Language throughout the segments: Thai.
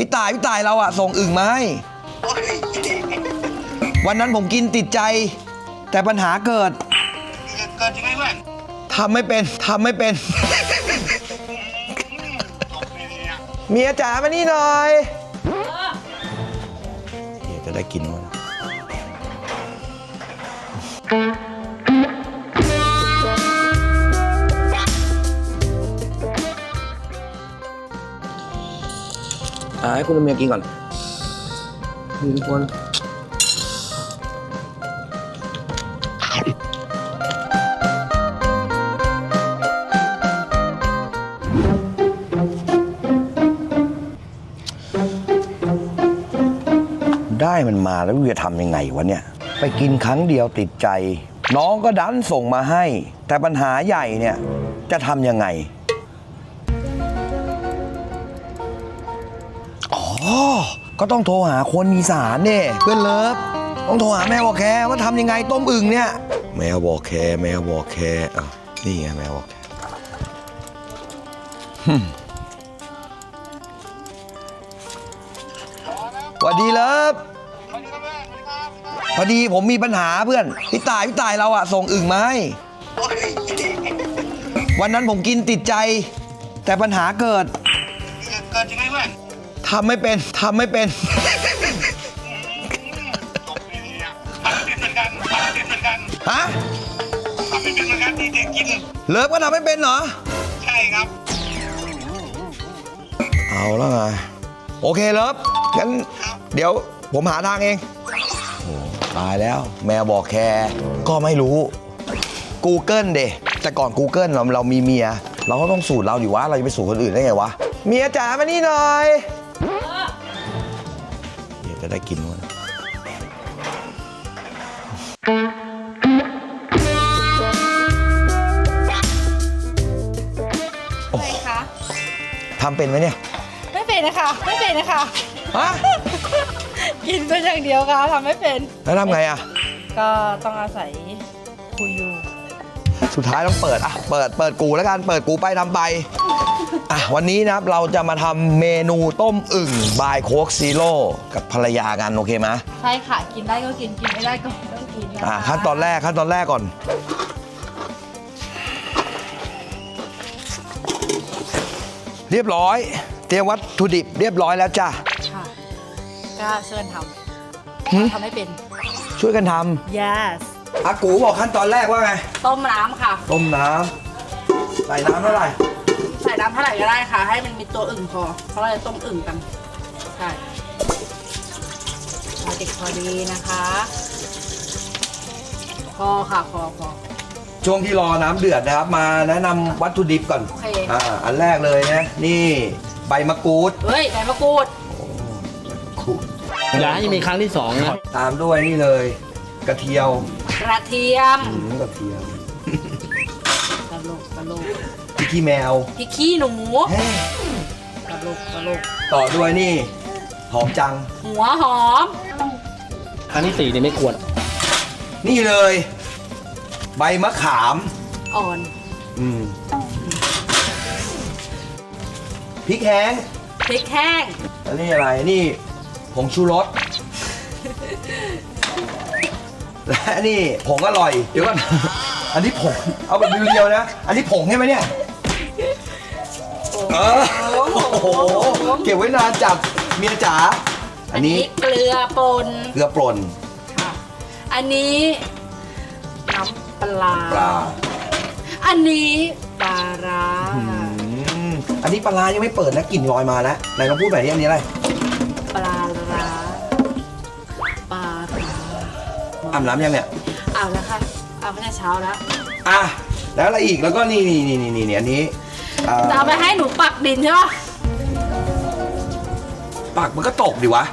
พี่ตายพี่ตายเราอะส่งอึ่งมาให้โอ้ยวันนั้นผมกินติดใจ แต่ปัญหาเกิดเกิดยังไงเพื่อนทำไม่เป็นทำไม่เป็นตกเลยเนี่ยเมียจ๋ามานี่หน่อยเดี๋ยวจะได้กินมั้งาให้คุณเมียกินก่อนนี่ทุกคนได้มันมาแล้วจะทำยังไงวะเนี่ย ไปกินครั้งเดียวติดใจ น้องก็ดันส่งมาให้ แต่ปัญหาใหญ่เนี่ย จะทำยังไง อ๋อก็ต้องโทรหาคนอีสานเนี่ยเพื่อนเลิฟต้องโทรหาแมวบอกแคว่าทำยังไงต้มอึ่งเนี่ยแมวบอกแคแมวบอกแคอะนี่ไงแมวบอกแคหึ่มสวัสดีเลิฟสวัสดีครับเพื่อนสวัสดีครับพอดีผมมีปัญหาเพื่อนพี่ตายพี่ตายเราอะส่งอึ่งมาให้โอ้ยวันนั้นผมกินติดใจ แต่ปัญหาเกิด เกิดยังไงเพื่อน ทำไม่เป็นทำไม่เป็นตกเลยเนี่ยทำไม่เป็นเหมือนกันทำไม่เป็นเหมือนกันฮะทำไม่เป็นเหมือนกันที่เด็กกิน เลิฟก็ทำไม่เป็นเหรอ ใช่ครับ เอาแล้วไง โอเคเลิฟงั้นเดี๋ยวผมหาทางเอง โอ้ตายแล้ว แมวบอกแคร์ก็ไม่รู้ Google เดแต่ก่อน Google เราเรามีเมีย เราก็ต้องสูตรเราดิวะเราจะไปสูตรคนอื่นได้ไงวะ เมียจ๋ามานี่หน่อยเดี๋ยว จะได้กินวะอะไรคะทำเป็นไหมเนี่ย ไม่เป็นนะคะ ไม่เป็นนะคะ ฮะ กินเป็นอย่างเดียวค่ะทำไม่เป็น แล้วทำไงอะ ก็ต้องอาศัยคุยอยู่ สุดท้ายต้องเปิด อะ เปิด เปิดกูแล้วกัน เปิดกูไปทำไป อะวันนี้นะครับเราจะมาทำเมนูต้มอึ่งบายโคกซีโร่กับภรรยากันโอเคไหมใช่ค่ะ กินได้ก็กิน กินไม่ได้ก็ไม่ต้องกินนะคะอะขั้นตอนแรกขั้นตอนแรกก่อน เรียบร้อย เตรียมวัตถุดิบเรียบร้อยแล้วจ้ะ ค่ะก็เชิญทหึำทำไม่เป็น ช่วยกันท yes ำอากูบอกขั้นตอนแรกว่าไง ต้มน้ำค่ะ ต้มน้ำใส่น้ำเท่าไหร่ใส่น้ำเท่าไหร่ก็ได้ค่ะ ให้มันมีตัวอึ่งพอ เพราะเราจะต้มอึ่งกัน ใช่พอเด็กพอดีนะคะ พอค่ะพอพอ ช่วงที่รอน้ำเดือดนะครับ มาแนะนำวัตถุดิบก่อนโอเค อ่าอันแรกเลยนะ นี่ใบมะกรูดเฮ้ยใบมะกรูดอย่าให้มีครั้งที่สองนะ ตามด้วยนี่เลย กระเทียวกระเทียมอืมกระเทียมตลกตลกพริก ขี้แมวพริกขี้หนูเฮ้ยตลกตลกต่อด้วยนี่ หอมจัง หัวหอมครั้งที่สี่นี่ไม่ควรนี่เลย ใบมะขาม อ่อน อืมพริกแห้งพริกแห้ง แล้วนี่อะไรนี่ผงชูรส และนี่ผงอร่อย เดี๋ยวก่อน อันนี้ผง เอาแบบเรียวๆนะ อันนี้ผงใช่ไหมเนี่ย เออโอ้โหเก็บไว้นานจัดเมียจ๋าอันนี้เกลือป่นเกลือป่นค่ะอันนี้น้ำปลาปลาอันนี้ปลาร้าอืมอันนี้ปลาร้ายังไม่เปิดนะกลิ่นลอยมาแล้วไหนลองพูดแบบนี้อันนี้อะไรปลาร้าปลาร้าอาบน้ำยังเนี่ยเอาแล้วค่ะเอาตั้งแต่เช้าแล้วอะแล้วอะไรอีกแล้วก็นี่นี่นี่นี่นี่อันนี้ อ่าจะเอาไปให้หนูปักดินใช่ปะปากมันก็ตกดิวะ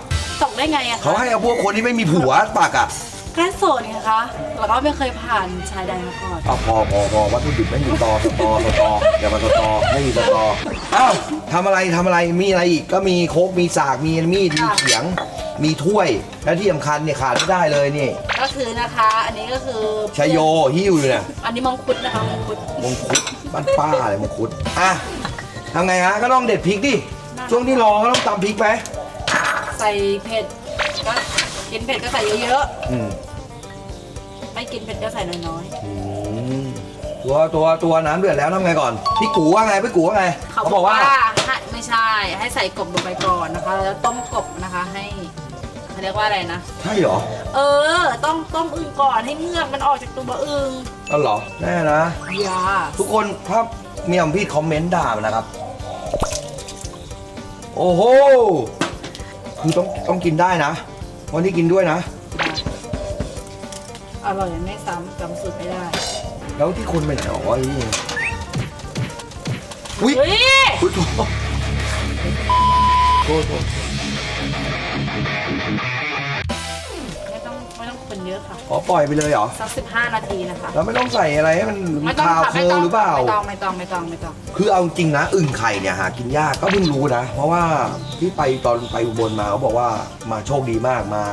ตกได้ไงอะเขาคะให้เอาพวกคนที่ไม่มีผัวปากอะแค่โสดไงคะ แล้วก็ไม่เคยผ่านชายใดมาก่อน เอาพอพอพอวัตถุดิบไม่มีตอสตอสตออย่ามาสตอไม่มีสตออ้าวทำอะไรทำอะไรมีอะไรอีกก็มีโคกมีสากมีมีดมีเขียง มีถ้วย และที่สำคัญเนี่ยขาดไม่ได้เลยนี่ก็คือนะคะ อันนี้ก็คือชายโยหิ้วอยู่เนี่ยอันนี้มังคุดนะคะมังคุดมงคุด บ้านป้าอะไรมงคุดอะทำไงฮะก็ต้องเด็ดพริกดิช่วงที่รอก็ต้องตำพริกไหมตส่เผ็ดก็กินเผ็ดก็ใส่เยอะอืมๆไม่กินเผ็ดก็ใส่น้อย อืมตัวตัวตัวน้ำเดือดแล้วทำไงก่อนพี่กูว่าไงพี่กูว่าไงๆ เขาบอกว่าให้ไม่ใช่ให้ใส่กบลงไปก่อนนะคะ แล้วต้มกบนะคะให้ เขาเรียกว่าอะไรนะ ใช่เหรอเออ ต้องต้มอึ่งก่อนให้เมือกมันออกจากตัวอึ่งอ๋อเหรอแน่นะ อย่าทุกคนถ้าเมียของพี่คอมเมนต์ด่ามันนะครับ โอ้โหคือต้องต้องกินได้นะ วันนี้กินด้วยนะ อร่อยไม่ซ้ำจำสูตรไม่ได้แล้วที่คนไปไหนอ๋อไอ้นี่อุ้ยเฮ้ยอุ้ยโทษโทษโทษ คนเยอะค่ะอ๋อปล่อยไปเลยเหรอ สักสิบห้านาทีนะคะแล้วไม่ต้องใส่อะไรให้มันไม่ต้องคาวค่ะเคไม่อต้องหรือเปล่า ไม่ต้องไม่ต้องไม่ต้องไม่ต้อง คือเอาจริงนะอึ่งไข่เนี่ยหากินยากก็เพิ่งรู้นะ เพราะว่าที่ไปตอนไปอุบลมาเขาบอกว่ามาโชคดีมากมา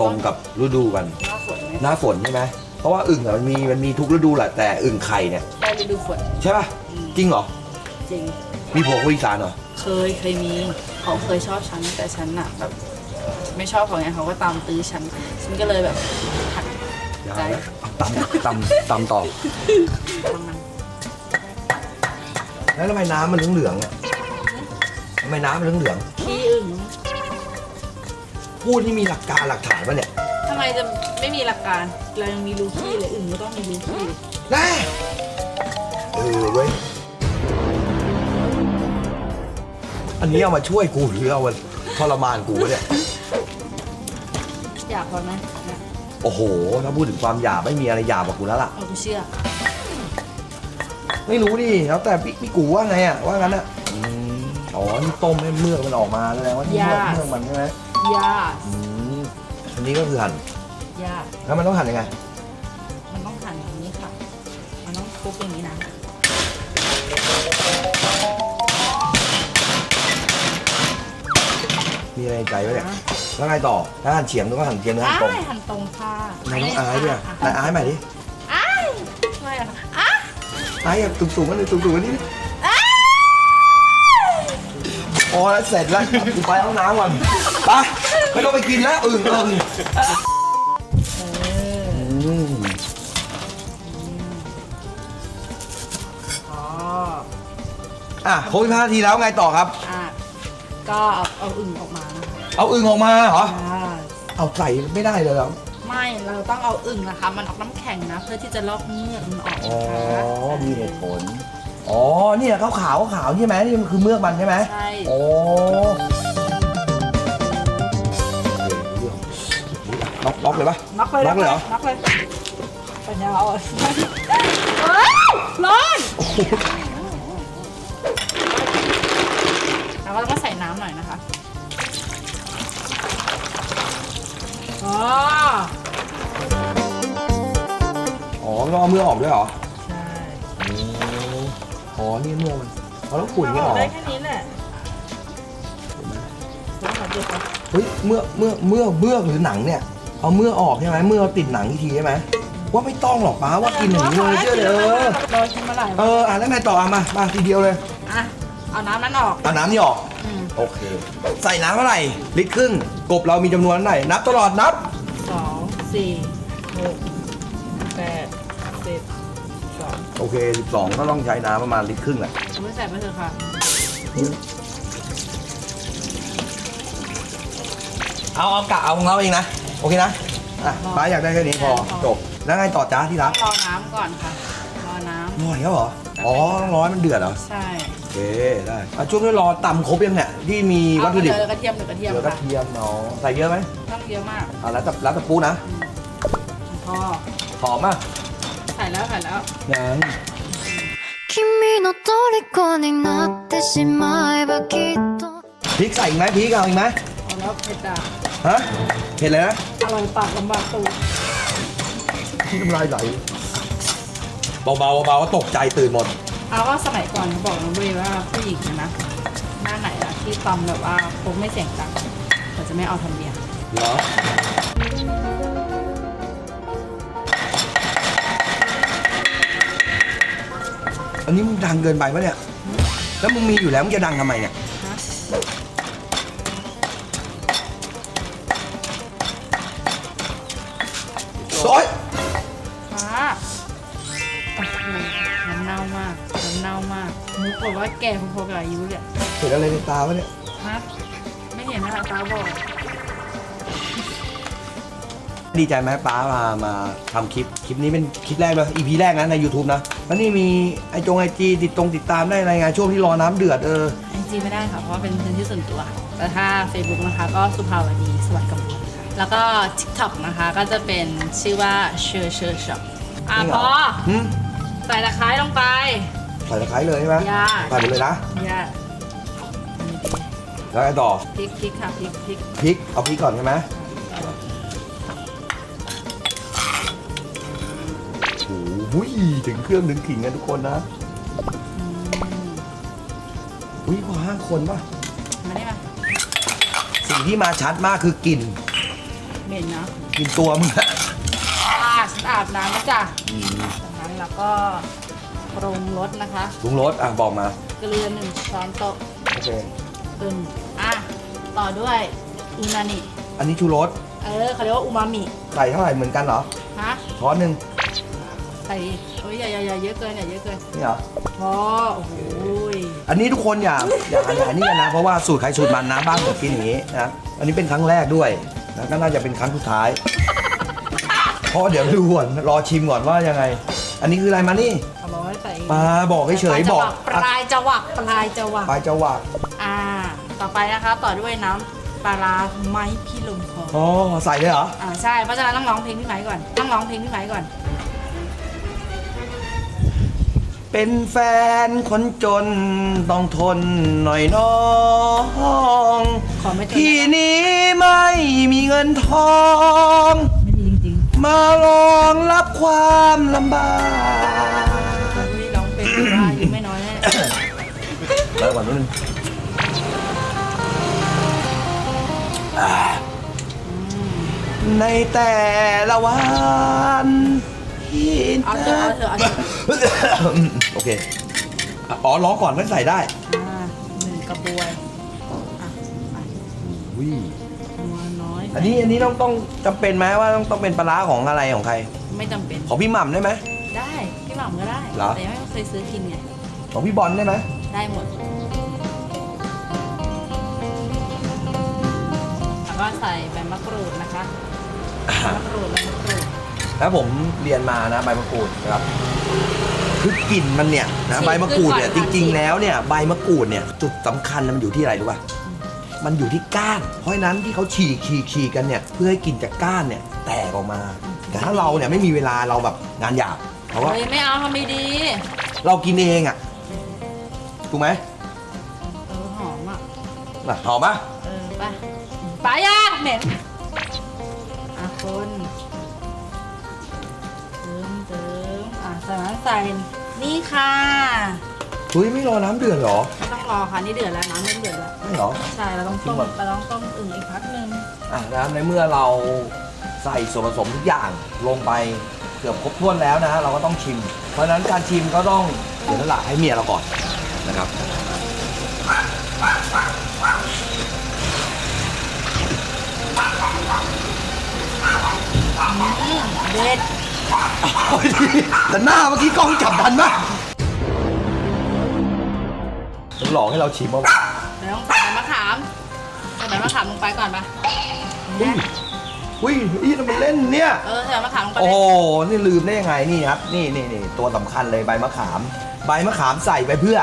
ตรงกับฤดูกันน่าสวยไหมหน้าฝนใช่ไหมเพราะว่าอึ่งอะมันมีมันมีทุกฤดูแหละแต่อึ่งไข่เนี่ยได้ฤดูฝนใช่ป่ะอืมจริงเหรอ จริง มีผัวคนอีสานเหรอเคยเคยมีเขาเคยชอบฉันแต่ฉันอะแบบ ไม่ชอบเขาไงเขาก็ตามตื้อฉัน ฉันก็เลยแบบหัดอย่าใจนะเอาตำตำตำต่อ ทำมันแล้วทำไมน้ำมันเหลืองๆอะทำไมน้ำมันเหลืองขี้อึ่งๆพูดที่มีหลักการหลักฐานป่ะเนี่ยทำไมจะไม่มีหลักการ เรายังมีรูขี้เลยอึ่งก็ต้องมีรูขี้เลยแน่เออเว้ย อันนี้เอามาช่วยกูหรือเอามาทรมานกูวะเนี่ย อยากพอไหมเนี่ยโอ้โห ถ้าพูดถึงความหยาบไม่มีอะไรหยาบกว่ากูแล้วล่ะ เอากูเชื่อ ไม่รู้ดิ แล้วแต่พี่พี่กูว่าไงอะ ว่างั้นอะอืมอ๋อ นี่ต้มให้เมือกมันออกมาแสดงว่าที่เมือก Yes เมือกมันใช่ไหมยาอืมอันนี้ก็คือหั่น ยาแล้วมันต้องหั่นยังไง มันต้องหั่นอย่างนี้ค่ะ มันต้องคลุกอย่างนี้นะ มีอะไรในใจไว้เนี่ยแล้วไงต่อถ้าหั่นเฉียงต้องหั่นเฉียงหรือหั่นตรงอ้ายหั่นตรงค่ะนายต้องอายด้วยอะนายอายใหม่ดิอ้ายไม่อะอ้ายอายแบบสูงๆกันเลยสูงๆกันนี่พอแล้วเสร็จแล้วกูไปห้องน้ำก่อนไปไม่ต้องไปกินแล้วอึ่งอึ่งเอออืมอ๋ออะครบ15นาทีแล้วไงต่อครับอะ ก็เอาเอาอึ่งออกมานะคะเอาอึ่งออกมาเหรอ อ่าเอาใส่ไม่ได้เลยเหรอ ไม่เราต้องเอาอึ่งนะคะ มันออกน้ำแข็งนะ เพื่อที่จะลอกเมือกมันออกอ๋อ นะคะมีเหตุผล อ๋อ เนี่ยขาวขาวๆขาวๆใช่ไหมนี่มันคือเมือกมันใช่ไหมใช่โอ้ล็อกล็อกเลยปะ น็อกเลยน็อกเลยเหรอ น็อกเลยปัญญาอ่อนเฮ้ยร้อนแล้วก็ต้องใน้ำหน่อยนะคะอ๋ออ๋อต้องเอาเมือกออกด้วยเหรอใช่อ๋อนี่เมือกมันเอาแล้วขุ่นนี่อเหรอกอได้แค่นี้แหละต้องขอเด็ดก่อนเฮ้ยเมือกเมือกเมือกเมือกหรือหนังเนี่ย เอาเมือกออกใช่ไหมเมือกเอาติดหนังอีกทีใช่ไหมว่าไม่ต้องหรอกป้าว่ากินอย่างนี้เลยเชื่อเลยเออโรยขึ้นมาหลายเอออะแล้วไงต่ออะมามาทีเดียวเลย อะเอาน้ำนั้นออก เอาน้ำนี่ออกอืม โอเค ใส่น้ำเท่าไหร่ลิตรครึ่งกบเรามีจำนวนเท่าไหร่นับตลอดนับ สองสี่หกแปดสิบสองโอเค 12 ก็ต้องใช้น้ำประมาณลิตรครึ่งแหละเอาไม่ใส่ไปเถอะค่ะเอาเอากะเอาของเราเองนะ โอเคนะอะป้าอยากได้แค่นี้พอจบแล้วไงต่อจ้าที่รัต้กองรอน้ำก่อนค่ะ รอน้รออีกแล้วเหรอ อ๋อต้องรอให้มันเดือดเหรอ ำใช่ โอเค ได้อ่ะช่วงนี้รอตำครบยังเนี่ย ที่มีวัตถุดิบ เอาเหลือกระเทียมเหลือกระเทียม เหลือกระ ค่ะ เทียมเนาะใส่เยอะไหม ต้องเยอะมาก อ่ะแล้วแต่แล้วแต่ปูนะ พอ หอมอ่ะ ใส่แล้วใส่แล้ว ยัง 君の虜になってしまえばきっと พริกใส่อีกไหมพริกเอาอีกไหม เอาแล้วเผ็ดอ่ะ ฮะเผ็ดเลยนะ อร่อยปากลำบากตูด น้ำลายไหล เบาๆเบาๆตกใจตื่นหมด เอาว่าสมัยก่อนเขาบอกนะเว้ยว่าผู้หญิงนะ หน้าไหนอะที่ตอมแบบว่าพกไม่เสียงดังเขาจะไม่เอาทำเนียมเหรออันนี้มึงดังเกินไปปะเนี่ย แล้วมึงมีอยู่แล้วมึงจะดังทำไมเนี่ยนโอ๊ยฟ้ น้ำเน่ามาก น้ำเน่ามากมุกบอกว่าแก่พอๆกับอายุเลยเห็นอะไรในตาวะเนี่ยฮะไม่เห็นนะคะตาบอกดีใจไหมป้ามามาทำคลิป คลิปนี้เป็นคลิปแรกเลย EP แรกนะใน YouTube นะ แล้วนี่มีไอจงไอจีติดตรงติดตามได้รายงานช่วงที่รอน้ำเดือดเออไอจีไม่ได้ค่ะ เพราะว่าเป็นพื้นที่ส่วนตัว แต่ถ้า Facebook นะคะ ก็สุภาวดีสวัสดิ์กำลังค่ะ แล้วก็ TikTok นะคะ ก็จะเป็นชื่อว่าเชอร์เชอร์ช็อปอะจริงเหพรออหืมใส่ตะไคร้ลงไป ใส่ตะไคร้เลยใช่ไหมย่า ใส่หมดเลยนะอย่าแล้วไงต่อ พริกพริกค่ะพริกพริกพริก เอาพริกก่อนใช่ไหมโอ้โหถึงเครื่องถึงขิงกันทุกคนนะอืมอุ้ยกว่าห้าคนป่ะ มาได้ปะสิ่งที่มาชัดมากคือกลิ่น เหม็นเนาะกลิ่นตัวมึงอะอ่าฉันอาบน้ำแล้วจ้ะ จากนั้นเราก็ปรุงรสนะคะ ลุงรสอะบอกมา เกลือหนึ่งช้อนโต๊ะโอเค ตึงอะต่อด้วยอูนานิอันนี้ชูรสเออเขาเรียกว่าอูมามิใส่เท่าไหร่เหมือนกันเหรอฮะช้อนหนึ่งใส่โอ้ยอย่าอย่าอย่าเยอะเกินอย่าเยอะเกินนี่เหรอ พอโอ้โหยอันนี้ทุกคนอย่าอย่าอย่านี่กันนะ เพราะว่าสูตรใครสูตรมันนะบ้านผมกินอย่างนี้นะอันนี้เป็นครั้งแรกด้วยแล้วก็น่าจะเป็นครั้งสุดท้ายเพราะเดี๋ยวดูก่อนรอชิมก่อนว่ายังไง อันนี้คืออะไรมานี่เอาร้อยใส่ปลาบอกเฉยๆบอกปลายจะหวักปลายจะหวักปลาจะหวากอ่า ต่อไปนะคะต่อด้วยน้ำปลาร้าไม้พี่ลมพออ๋อใส่เลยเหรออ่าใช่เพราะฉะนั้นต้องร้องเพลงพี่ไหมก่อนต้องร้องเพลงพี่ไหมก่อน เป็นแฟนคนจนต้องทนหน่อยน้องขอไม่จนที่นี้ไม่มีเงินทองไม่มีจริงมาลองรับความลำบากนที่ร้องเป็นว่าอายุไม่น้อยแน่แล้วก่อนนิดนึงอ่าในแต่ละวันที่เอาเถอะเอาเถอะเอาเถอะโอเค อ๋อร้องก่อนไม่ใส่ได้ อ่าหนึ่งกระบวยอะไปอุ้ยนัวน้ อยอันนี้อันนี้ต้องต้องจำเป็นไหมว่าต้องต้องเป็นปลาร้าของอะไรของใคร ไม่จำเป็น ของพี่หม่ำได้ไหม ได้ พี่หม่ำก็ได้ เหรอ แต่ยังไม่เคยซื้อกินไง ของพี่บอลได้ไหมได้หมด แล้วก็ใส่ใบมะกรูดนะคะใบมะกรูดใบมะกรูด แล้วผมเรียนมานะใบมะกรูดนะครับคือกลิ่นมันเนี่ยนะใบมะกรูดเนี่ยจริง ๆ แล้วเนี่ยใบมะกรูดเนี่ยจุดสำคัญมันอยู่ที่อะไรรู้ป่ะ มันอยู่ที่ก้าน เพราะฉะนั้นที่เขาฉีกฉีกฉีกกันเนี่ยเพื่อให้กลิ่นจากก้านเนี่ยแตกออกมา แต่ถ้าเราเนี่ยไม่มีเวลาเราแบบงานหยาบเพราะว่าเฮ้ยไม่เอาทำไม่ดีเรากินเองอะถูกไหมเออหอมอะ น่ะหอมปะเออไปไปย่างเหม็นอะคนเติมเติมอะจากนั้นใส่นี่ค่ะ เฮ้ยไม่รอน้ำเดือดเหรอไม่ต้องรอค่ะนี่เดือดแล้วน้ำเริ่มเดือดแล้วไม่เหรอ ใช่เราต้องต้มจริงปะเราต้องต้มอึ่งอีกพักหนึ่งอะนะครับในเมื่อเราใส่ส่วนผสมทุกอย่างลงไปเกือบครบถ้วนแล้วนะเราก็ต้องชิม เพราะฉะนั้นการชิมก็ต้องเสียสละให้เมียเราก่อนนะครับเด็ดแต่หน้าเมื่อกี้กล้องจับทันปะ หลอกให้เราชิมเอาเดี๋ยวต้องใส่ใบมะขามใส่ใบมะขามลงไปก่อนปะเนี่ยอุ้ยอีทำไมันเล่นเนี่ย เออใส่ใบมะขามลงไปโอ้เลยโหนี่ลืมได้ยังไงนี่ครับ นี่นี่นี่ตัวสำคัญเลยใบมะขาม ใบมะขามใส่ไปเพื่อ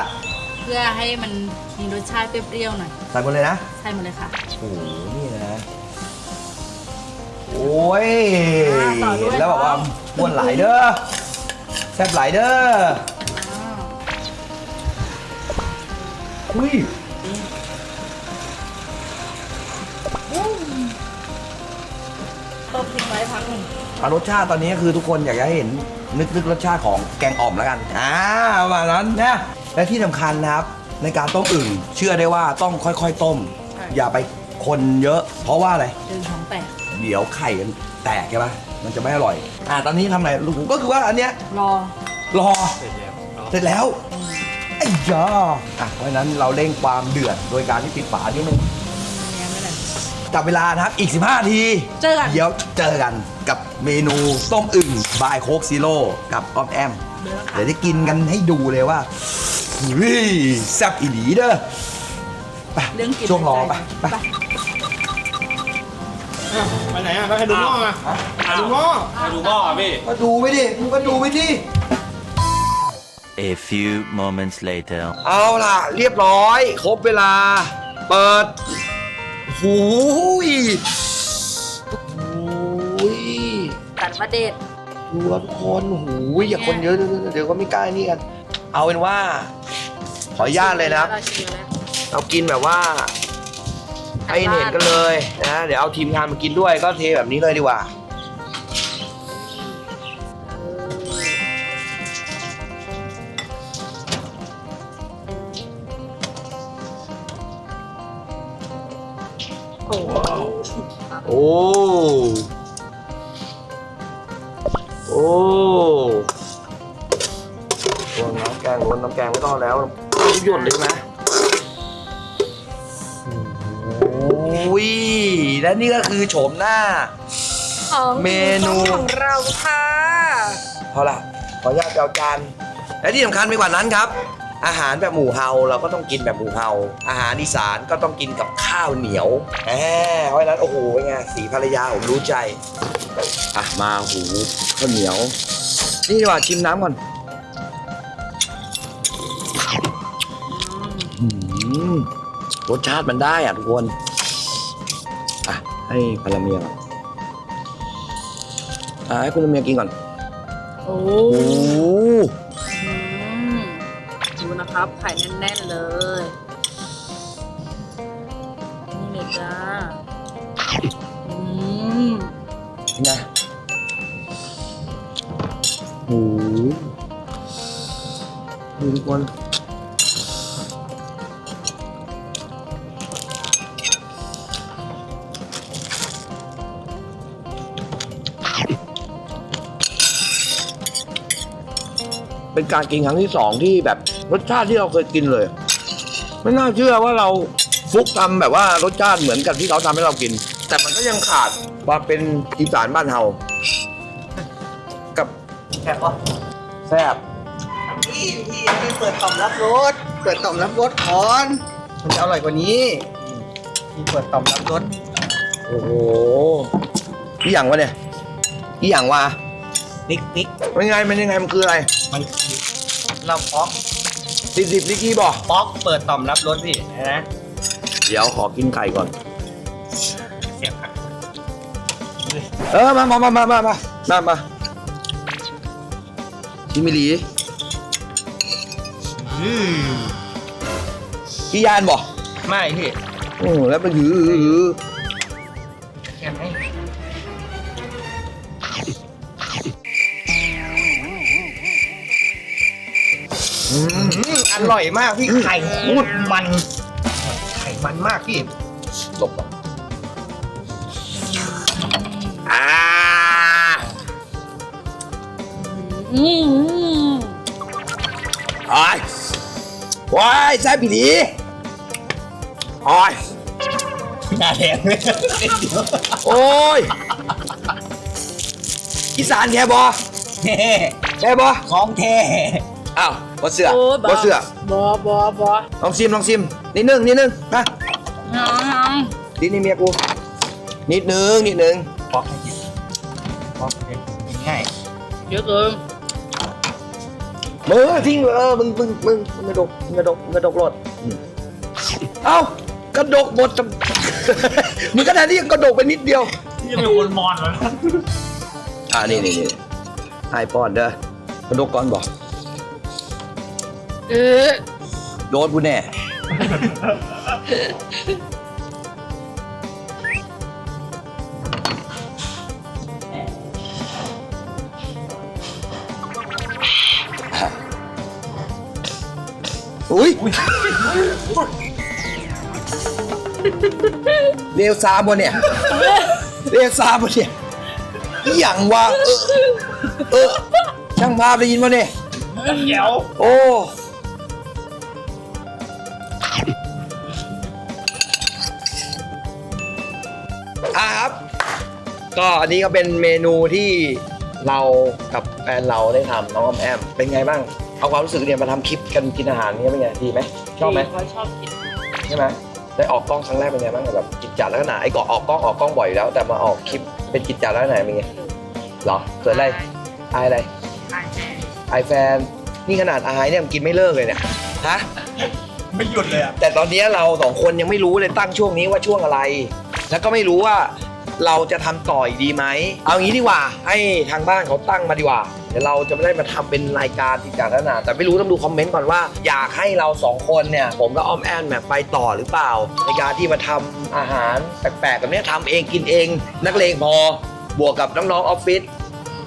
เพื่อให้มันมีรสชาติเปรี้ยวๆหน่อยใส่หมดเลยนะ ใส่หมดเลยค่ะ โอ้โห นี่นะ โอ้ย อ่าต่อด้วย แล้วบอกว่าม้วนหลายเด้อ แซ่บหลายเด้อ อุ้ยต้มทิ้งไว้พักหนึ่งอะรสชาติตอนนี้คือทุกคนอยากจะให้เห็นนึกนึกรสชาติของแกงอ่อมแล้วกัน อ่าประมาณนั้นนะ และที่สำคัญนะครับ ในการต้มอึ่งเชื่อได้ว่าต้องค่อยๆต้ม อย่าไปคนเยอะ เพราะว่าอะไรเดินท้องแตก เดี๋ยวไข่มันแตกใช่ปะมันจะไม่อร่อย อ่า ตอนนี้ทำอะไรลูกก็คือว่าอันเนี้ยรอ รอ เสร็จแล้วไอ้ ยาอะเพราะฉะนั้นเราเร่งความเดือดโดยการที่ปิดฝานิดนึงอันนี้ไม่ได้จจับเวลานะครับอีก 15นาทีเจอกัน เดี๋ยวเจอกันกับเมนูต้มอึ่งบายโคกซีโร่กับออมแอม เดี๋ยวจะกินกันให้ดูเลยว่าเฮ้ยแซ่บอีหลีเด้อไปเรื่องกินช่วงรอไปไปไปไหนอะไปดูหม้อมาดูหม้อดูหม้อพี่มาดูไปดิมึงก็ดูไปดิ A few moments later. เอาล่ะ เรียบร้อย ครบเวลา เปิดหูยหูยตัดประเด็ดดูครับทุกคนหูยอย่าคนเยอะเดี๋ยวเดี๋ยวก็ไม่กล้านี่กัน เอาเป็นว่า ขออนุญาตเลยนะครับเราชิมแล้วเรากินแบบว่า ให้เห็นกันเลยนะ เดี๋ยวเอาทีมงานมากินด้วยก็เทแบบนี้เลยดีกว่า โอ้โหโอ้โอ้รวนน้ำแกงวนน้ำแกงไม่ต้องแล้วหยดเลยใช่ไหมโอ้ยและนี่ก็คือโฉมหน้าเมนู ของเราค่ะ พอละขออนุญาตเอาจานและที่สำคัญไปกว่านั้นครับ อาหารแบบหมู่เฮาเราก็ต้องกินแบบหมู่เฮาอาหารอีสานก็ต้องกินกับข้าวเหนียวแหมเพราะฉะนั้นโอ้โหเป็นไงสีภรรยาผมรู้ใจอะมาหูข้าวเหนียว นี่ดีกว่าชิมน้ำก่อนรสชาติมันได้อะทุกคนอะให้ภรรเมียก่อนอะให้คุณภรรเมียกินก่อน โอ้ นะครับ ไข่แน่นๆเลย นี่เลยจ้า อืมนไงโอ้ดูทุกคนเป็นการกินครั้งที่สองที่แบบ รสชาติที่เราเคยกินเลย ไม่น่าเชื่อว่าเราฟุกทำแบบว่ารสชาติเหมือนกับที่เขาทำให้เรากิน แต่มันก็ยังขาดความเป็นอีสานบ้านเฮากับแซ่บปะแซ่บพี่พี่พี่เปิดต่อมรับรสเปิดต่อมรับรสก่อนมันจะอร่อยกว่านี้พี่เปิดต่อมรับรสโอ้โหอีหยังวะเนี่ยอีหยังวะติ๊กติ๊กมันยังไงมันยังไงมันคืออะไร มันคือเราป๊อก สิบสิบลิกี้บอกป๊อกเปิดต่อมรับรสพี่นะเดี๋ยวขอกินไก่ก่อน เสียบค่ะเออมามามามามามามามาชิมิลีอืมกี่ยานบอกไม่พี่ โอ้แล้วมันหือหือหือ อร่อยมากพี่ไข่โคตรมัน ไข่มันมากพี่หลบก่อนอ่าอืมโอ้ยโอ้ยแซ่บปีดีโอ้ยหน้าแดงเลยโอ้ยอีสานแค่บอเท่แค่บอของเท่ อ้าวบ่เสือโอ้ยบ่เสือบอบอบอลองชิมลองชิมนิดนึงนิดนึงนะน้องน้องดินี่เมียกูนิดนึงนิดนึงป๊อกให้กินป๊อกให้กินง่ายเยอะเกินมือทิ้งเออมึงมึงมึงมึงกระดกมึงกระดกมึงกระดกรถอืมเอ้ากระดกหมดจะมึงก็ได้ที่กระดกไปนิดเดียว ที่จะเป็นวนมอนแล้วนะอ่านี่นี่นี่ไอปอนเด้อกระดกก่อนบอก เออโดนกูแน่ อุ้ยเรียวซาบนเนี่ยเรียวซาบนเนี่ยอหย่างวะเออเออช่างภาพได้ยินปะเนี่ย เดี๋ยว โอ้อ่ ก็อันนี้ก็เป็นเมนูที่เรากับแฟนเราได้ทำน้องออมแอมเป็นไงบ้างเอาความรู้สึกเนี่ยมาทำคลิปกันกินอาหารเนี่ยเป็นไงดีไหมชอบไหมเขาชอบกินใช่ไหมได้ออกกล้องครั้งแรกเป็นไงบ้างแบบกิจจาลักษณะไอ้ก่อนออกกล้องออกกล้องบ่อยอยู่แล้ว แต่มาออกคลิปเป็นกิจจาลักษณะเป็นไงเหรอเกิดอะไรอายอะไรอายแม่อายแฟนนี่ขนาดอายเนี่ยมันกินไม่เลิกเลยเนี่ยฮะไม่หยุดเลยอะแต่ตอนนี้เราสองคนยังไม่รู้เลยตั้งช่วงนี้ว่าช่วงอะไร แล้วก็ไม่รู้ว่า เราจะทำต่ออีกดีไหม เอางี้ดีกว่า ให้ทางบ้านเขาตั้งมาดีกว่า เดี๋ยวเราจะไม่ได้มาทำเป็นรายการติดจากขนาดแต่ไม่รู้ต้องดูคอมเมนต์ก่อนว่า อยากให้เราสองคนเนี่ย ผมกับอ้อมแอนแบบไปต่อหรือเปล่า ในการที่มาทำอาหารแปลกๆแบบเนี้ยทำเองกินเอง นักเลงพอบวกกับน้องๆออฟฟิศ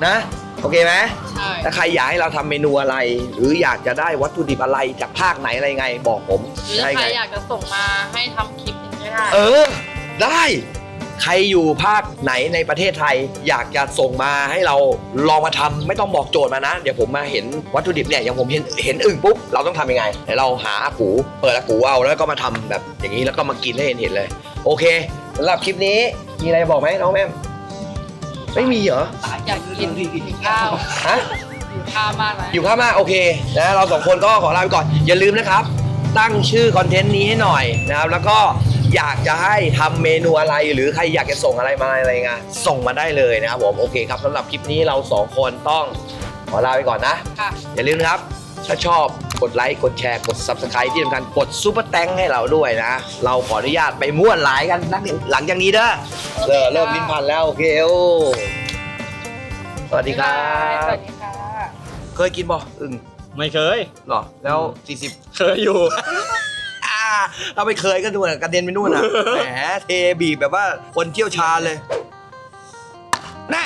นะโอเคไหมใช่ถ้าใครอยากให้เราทำเมนูอะไร หรืออยากจะได้วัตถุดิบอะไรจากภาคไหนอะไรไง บอกผมหรือได้ใครไงอยากจะส่งมาให้ทำคลิปอย่างนี้ก็ได้เออ ได้ ใครอยู่ภาคไหนในประเทศไทย อยากจะส่งมาให้เราลองมาทำไม่ต้องบอกโจทย์มานะ เดี๋ยวผมมาเห็นวัตถุดิบเนี่ยอย่างผมเห็นเห็นอึ่งปุ๊บเราต้องทำยังไงเดี๋ยวเราหาอากูเปิดอากูเอาแล้วก็มาทำแบบอย่างนี้แล้วก็มากินให้เห็นเห็นเลย โอเคสำหรับคลิปนี้มีอะไรบอกไหมน้องแม่มไม่มีเหรออยากกินกินข้าวฮะอยู่ข้าวมากเลยอยู่ข้างมากโอเคนะเราสองคนก็ขอลาไปก่อนอย่าลืมนะครับ ตั้งชื่อคอนเทนต์นี้ให้หน่อยนะครับแล้วก็ อยากจะให้ทำเมนูอะไร หรือใครอยากจะส่งอะไรมาอะไรเงี้ยส่งมาได้เลยนะครับผมโอเคครับสำหรับคลิปนี้เราสองคนต้องขอลาไปก่อนนะค่ะอย่าลืมนะครับ ถ้าชอบกดไลค์ กดแชร์ กด Subscribe ที่สำคัญกดซุปเปอร์แตงให้เราด้วยนะ เราขออนุญาตไปม่วนหลายกันนักหลังจากนี้เด้อเริ่มเริ่มลิ้นพันแล้วโอเคโอ้สวัสดีครัสบวัสดีค่ะเคยกินบ่อึ่งไม่เคยเหรอแล้ว 40 เคยอยู่ อ่าเราไปเคยก็ดูนะกระเด็นไปนู่นอะ แหมเทบีบแบบว่าคนเชี่ยวชาญเลยนะ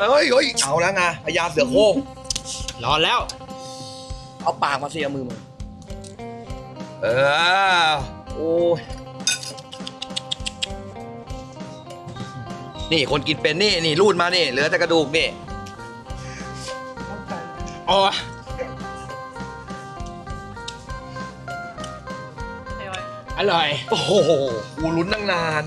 เฮ้ยเฮ้ยเอาแล้วไงพญาเสือโคร่งร้อนแล้ว เอาปากมาสิเอามือมาเออโอ้ยนี่คนกินเป็นนี่นี่รูดมานี่เหลือแต่กระดูกนี่ อ๋ออร่อย โอ้โหกูลุ้นตั้งนาน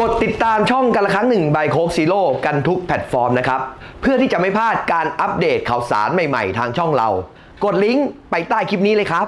กดติดตามช่องกันละครั้งหนึ่งใบโคกซีโร่กันทุกแพลตฟอร์มนะครับ เพื่อที่จะไม่พลาดการอัปเดตข่าวสารใหม่ ๆ ทางช่องเรา กดลิงก์ไปใต้คลิปนี้เลยครับ